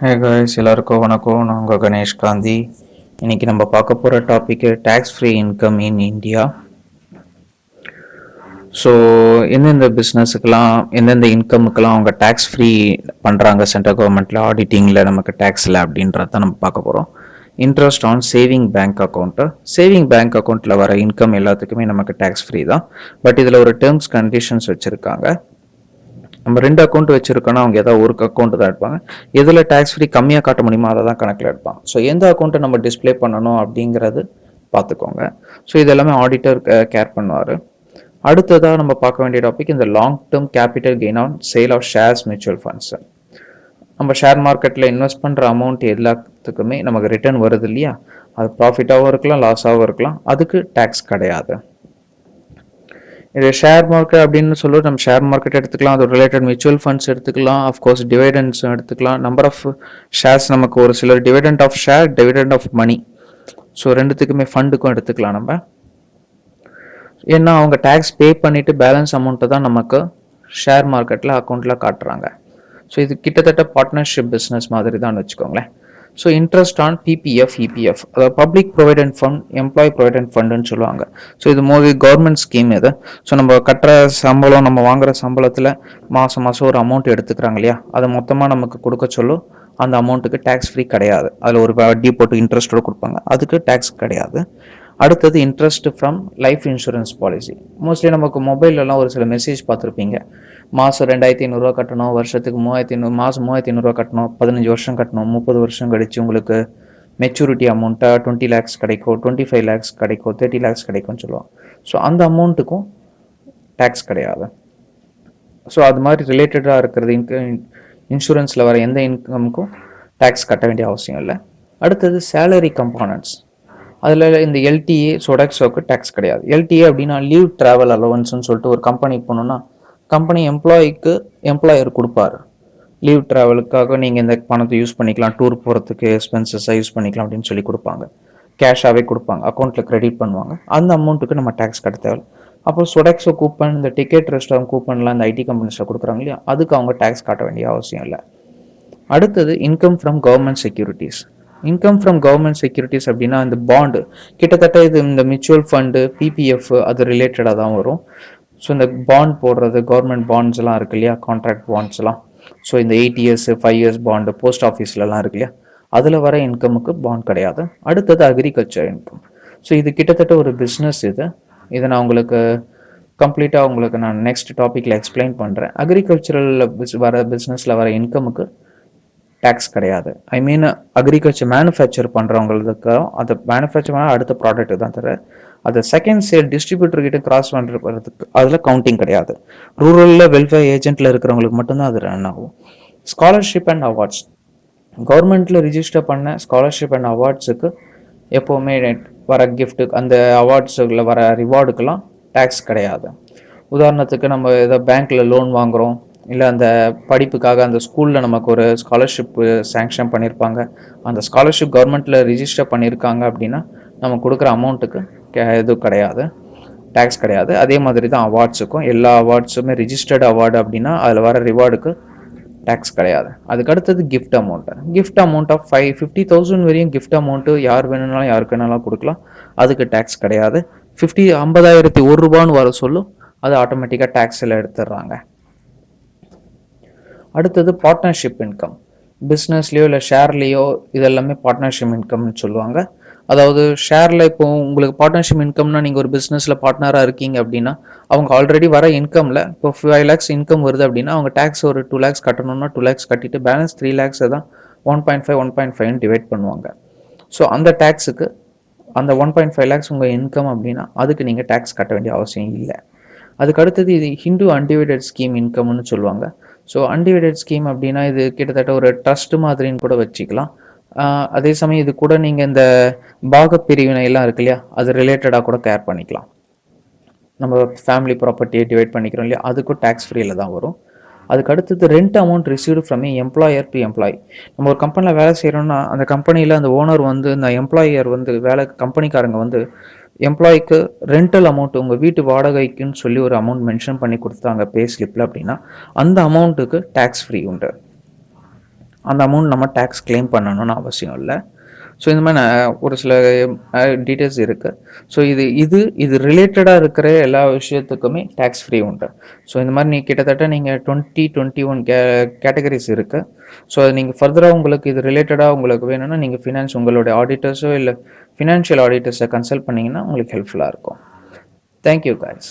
Hey guys எல்லாருக்கும் வணக்கம். நான் உங்கள் கணேஷ் காந்தி. இன்னைக்கு நம்ம பார்க்க போகிற topic tax free income in India so எந்தெந்த பிஸ்னஸுக்கெலாம் எந்தெந்த இன்கமுக்கெல்லாம் அவங்க டேக்ஸ் ஃப்ரீ பண்ணுறாங்க சென்ட்ரல் கவர்மெண்ட்டில் ஆடிட்டிங்கில் நமக்கு டேக்ஸில் அப்படின்றத நம்ம பார்க்க போகிறோம் interest on saving bank account saving bank அக்கௌண்ட்டில் வர இன்கம் எல்லாத்துக்குமே நமக்கு டேக்ஸ் ஃப்ரீ தான். பட் இதில் ஒரு டேர்ம்ஸ் கண்டிஷன்ஸ் வச்சுருக்காங்க. நம்ம ரெண்டு அக்கௌண்ட் வச்சுருக்கோன்னா அவங்க ஏதாவது ஒரு அக்கௌண்ட் தான் எடுப்பாங்க. எதில் டேக்ஸ் ஃப்ரீ கம்மியாக காட்ட முடியுமோ அதை தான் கணக்கில் எடுப்பாங்க. ஸோ எந்த அக்கௌண்ட்டை நம்ம டிஸ்ப்ளே பண்ணணும் அப்படிங்கிறது பார்த்துக்கோங்க. ஸோ இது எல்லாமே ஆடிட்டர் கேர் பண்ணுவார். அடுத்ததாக நம்ம பார்க்க வேண்டிய டாபிக் இந்த long term capital gain on sale of shares mutual funds நம்ம ஷேர் மார்க்கெட்டில் இன்வெஸ்ட் பண்ணுற அமௌண்ட் எல்லாத்துக்குமே நமக்கு ரிட்டர்ன் வருது இல்லையா? அது ப்ராஃபிட்டாகவும் இருக்கலாம் லாஸாகவும் இருக்கலாம். அதுக்கு டேக்ஸ் கிடையாது. இது ஷேர் மார்க்கெட் அப்படின்னு சொல்லிட்டு நம்ம ஷேர் மார்க்கெட் எடுத்துக்கலாம். அது ரிலேட்டட் மியூச்சுவல் ஃபண்ட்ஸ் எடுத்துக்கலாம். அஃப்கோர்ஸ் டிவைடன்ஸும் எடுத்துக்கலாம். நம்பர் ஆஃப் ஷேர்ஸ் நமக்கு ஒரு சிலர் dividend of share dividend of money so ரெண்டுத்துக்குமே ஃபண்டுக்கும் எடுத்துக்கலாம் நம்ம. ஏன்னா அவங்க டேக்ஸ் பே பண்ணிவிட்டு பேலன்ஸ் அமௌண்ட்டை தான் நமக்கு ஷேர் மார்க்கெட்டில் அக்கௌண்ட்டில் காட்டுறாங்க. ஸோ இது கிட்டத்தட்ட பார்ட்னர்ஷிப் பிஸ்னஸ் மாதிரி தான் வச்சுக்கோங்களேன். So interest on PPF EPF அதாவது public provident fund employee provident ஃபண்டுன்னு சொல்லுவாங்க. ஸோ இது மோதி கவர்மெண்ட் ஸ்கீம் இது. ஸோ நம்ம கட்டுற சம்பளம் நம்ம வாங்குற சம்பளத்தில் மாதம் மாதம் ஒரு அமௌண்ட் எடுத்துக்கிறாங்க இல்லையா? அதை மொத்தமாக நமக்கு கொடுக்க சொல்லும். அந்த அமௌண்ட்டுக்கு டேக்ஸ் ஃப்ரீ கிடையாது. அதில் ஒரு வட்டி போட்டு இன்ட்ரெஸ்ட்டோட கொடுப்பாங்க. அதுக்கு டேக்ஸ் கிடையாது. அடுத்தது interest from life insurance policy mostly நமக்கு மொபைல்லலாம் ஒரு சில மெசேஜ் பார்த்துருப்பீங்க. மாதம் ரெண்டாயிரத்தி ஐநூறுரூவா கட்டணும் வருஷத்துக்கு மூவாயிரத்தி ஐநூறு மாதம் மூவாயிரத்தி ஐநூறுரூவா கட்டணும் பதினஞ்சு வருஷம் கட்டணும் முப்பது வருஷம் கழிச்சு உங்களுக்கு மெச்சூரிட்டி அமௌண்ட்டாக டுவெண்ட்டி லேக்ஸ் கிடைக்கும் டுவெண்ட்டி ஃபைவ் லேக்ஸ் கிடைக்கும் தேர்ட்டி லேக்ஸ் கிடைக்கும்னு சொல்லுவாங்க. ஸோ அந்த அமௌண்ட்டுக்கும் டேக்ஸ் கிடையாது. ஸோ அது மாதிரி ரிலேட்டடாக இருக்கிறது இன்க இன்சூரன்ஸில் வர எந்த இன்கமுக்கும் டேக்ஸ் கட்ட வேண்டிய அவசியம் இல்லை. அடுத்தது சேலரி கம்பானன்ட்ஸ் அதில் இந்த எல்டிஏ சொடாக்ஸோக்கு டேக்ஸ் கிடையாது. எல்டிஏ அப்படின்னா லீவ் ட்ராவல் அலோவன்ஸ்னு சொல்லிட்டு ஒரு கம்பெனிக்கு போனோம்னா கம்பெனி எம்ப்ளாயிக்கு எம்ப்ளாயர் கொடுப்பார். லீவ் ட்ராவலுக்காக நீங்கள் இந்த பணத்தை யூஸ் பண்ணிக்கலாம் டூர் போகிறதுக்கு எக்ஸ்பென்சஸாக யூஸ் பண்ணிக்கலாம் அப்படின்னு சொல்லி கொடுப்பாங்க. கேஷாகவே கொடுப்பாங்க அக்கௌண்ட்டில் கிரெடிட் பண்ணுவாங்க. அந்த அமௌண்ட்டுக்கு நம்ம டேக்ஸ் கட்ட தேவை அப்போ சொடெக்ஸோ கூப்பன் இந்த டிக்கெட் ரெஸ்டாரண்ட் கூப்பன்லாம் இந்த ஐடி கம்பெனிஸில் கொடுக்குறாங்க இல்லையா? அதுக்கு அவங்க டேக்ஸ் காட்ட வேண்டிய அவசியம் இல்லை. அடுத்தது income from government securities income from government securities அப்படின்னா இந்த பாண்டு கிட்டத்தட்ட இது இந்த மியூச்சுவல் ஃபண்டு பிபிஎஃப் அது ரிலேட்டடாக தான் வரும். ஸோ இந்த பாண்ட் போடுறது கவர்மெண்ட் பாண்ட்ஸ் எல்லாம் இருக்கு இல்லையா? கான்ட்ராக்ட் பாண்ட்ஸ் எல்லாம். ஸோ இந்த eight years five years bond post ஆஃபீஸ்லலாம் இருக்கு இல்லையா? அதில் வர இன்கமுக்கு பாண்ட் கிடையாது. அடுத்தது அக்ரிகல்ச்சர் இன்கம் ஸோ இது கிட்டத்தட்ட ஒரு பிஸ்னஸ் இது. இதை நான் உங்களுக்கு கம்ப்ளீட்டாக உங்களுக்கு நான் நெக்ஸ்ட் டாப்பிக்கில் எக்ஸ்பிளைன் பண்ணுறேன் அக்ரிகல்ச்சரலில் வர பிஸ்னஸில் வர இன்கமுக்கு டேக்ஸ் கிடையாது. ஐ மீன் அக்ரிகல்ச்சர் மேனுஃபேக்சர் பண்ணுறவங்களுக்கு அதை மேனுஃபேக்சர் பண்ணால் அடுத்த ப்ராடக்ட்டு தான் தர அதை செகண்ட் சேல் டிஸ்ட்ரிபியூட்டர்கிட்ட கிராஸ் பண்ணுறதுக்கு அதில் கவுண்டிங் கிடையாது. ரூரலில் வெல்ஃபேர் ஏஜென்ட்டில் இருக்கிறவங்களுக்கு மட்டும்தான் அது ரன் ஆகும். ஸ்காலர்ஷிப் அண்ட் அவார்ட்ஸ் கவர்மெண்ட்டில் ரிஜிஸ்டர் பண்ண ஸ்காலர்ஷிப் அண்ட் அவார்ட்ஸுக்கு எப்போவுமே வர கிஃப்ட்டு அந்த அவார்ட்ஸுக்குள்ள வர ரிவார்டுக்கெல்லாம் டேக்ஸ் கிடையாது. உதாரணத்துக்கு நம்ம ஏதோ பேங்க்கில் லோன் வாங்குகிறோம் இல்லை அந்த படிப்புக்காக அந்த ஸ்கூலில் நமக்கு ஒரு ஸ்காலர்ஷிப் சேங்ஷன் பண்ணியிருப்பாங்க அந்த ஸ்காலர்ஷிப் கவர்மெண்ட்டில் ரிஜிஸ்டர் பண்ணியிருக்காங்க அப்படின்னா நம்ம கொடுக்குற அமௌண்ட்டுக்கு எதுவும் கிடையாது. டேக்ஸ் கிடையாது. அதே மாதிரி தான் அவார்ட்ஸுக்கும் எல்லா அவார்ட்ஸுமே ரிஜிஸ்டர்டு அவார்டு அப்படின்னா அதில் வர ரிவார்டுக்கு டேக்ஸ் கிடையாது. அதுக்கு அடுத்தது gift amount gift amount of five fifty thousand வரையும் கிஃப்ட் அமௌண்ட்டு யார் வேணும்னாலும் யாருக்கு வேணாலும் கொடுக்கலாம். அதுக்கு டேக்ஸ் கிடையாது. ஃபிஃப்டி ஐம்பதாயிரத்தி ஒரு ரூபான்னு வர சொல்லும். அது ஆட்டோமேட்டிக்காக டேக்ஸில் எடுத்துடுறாங்க. அடுத்தது பார்ட்னர்ஷிப் இன்கம் பிஸ்னஸ்லேயோ இல்லை ஷேர்லேயோ இதெல்லாமே பார்ட்னர்ஷிப் இன்கம்னு சொல்லுவாங்க. அதாவது ஷேரில் இப்போ உங்களுக்கு பார்ட்னர்ஷிப் இன்கம்னா நீங்கள் ஒரு பிஸ்னஸில் பார்ட்னராக இருக்கீங்க அப்படின்னா அவங்க ஆல்ரெடி வர இன்கமில் இப்போ ஃபைவ் லேக்ஸ் இன்கம் வருது அப்படின்னா அவங்க டேக்ஸ் ஒரு டூ லேக்ஸ் கட்டணும்னா டூ லேக்ஸ் கட்டிட்டு பேலன்ஸ் த்ரீ லேக்ஸை தான் one point five one point ஃபைவ்னு டிவைட் பண்ணுவாங்க. ஸோ அந்த டேக்ஸுக்கு அந்த ஒன் பாயிண்ட் ஃபைவ் லேக்ஸ் உங்கள் இன்கம் அப்படின்னா அதுக்கு நீங்கள் டேக்ஸ் கட்ட வேண்டிய அவசியம் இல்லை. அதுக்கு அடுத்தது இது ஹிந்து அன்டிவைடட் ஸ்கீம் இன்கம்னு சொல்லுவாங்க. ஸோ அன்டிவைடட் ஸ்கீம் அப்படின்னா இது கிட்டத்தட்ட ஒரு ட்ரஸ்ட் மாதிரின்னு கூட வச்சுக்கலாம். அதே சமயம் இது கூட நீங்கள் இந்த பாகப்பிரிவினை எல்லாம் இருக்கு இல்லையா? அது ரிலேட்டடாக கூட கேர் பண்ணிக்கலாம். நம்ம ஃபேமிலி ப்ராப்பர்ட்டியை டிவைட் பண்ணிக்கிறோம் இல்லையா? அதுக்கும் டேக்ஸ் ஃப்ரீயில் தான் வரும். அதுக்கு அடுத்தது rent amount received from a employer to employee நம்ம ஒரு கம்பெனியில் வேலை செய்கிறோன்னா அந்த கம்பெனியில் அந்த ஓனர் வந்து இந்த எம்ப்ளாயர் வந்து வேலை கம்பெனிக்காரங்க வந்து எம்ப்ளாய்க்கு ரெண்டல் அமௌண்ட் உங்கள் வீட்டு வாடகைக்குன்னு சொல்லி ஒரு அமௌண்ட் மென்ஷன் பண்ணி கொடுத்தாங்க பே ஸ்லிப்பில் அப்படின்னா அந்த அமௌண்ட்டுக்கு டேக்ஸ் ஃப்ரீ உண்டு. அந்த அமௌண்ட் நம்ம டேக்ஸ் கிளைம் பண்ணணும்னு அவசியம் இல்லை. ஸோ இந்த மாதிரி நான் ஒரு சில டீட்டெயில்ஸ் இருக்குது ஸோ இது இது இது ரிலேட்டடாக இருக்கிற எல்லா விஷயத்துக்குமே டேக்ஸ் ஃப்ரீ உண்டு. ஸோ இந்த மாதிரி நீ கிட்டத்தட்ட நீங்கள் twenty twenty one K categories இருக்குது ஸோ அது நீங்கள் ஃபர்தராக உங்களுக்கு இது ரிலேட்டடாக உங்களுக்கு வேணும்னா நீங்கள் ஃபினான்ஸ் உங்களுடைய ஆடிட்டர்ஸோ இல்லை ஃபினான்ஷியல் ஆடிட்டர்ஸை கன்சல்ட் பண்ணிங்கன்னா உங்களுக்கு ஹெல்ப்ஃபுல்லாக இருக்கும். Thank you guys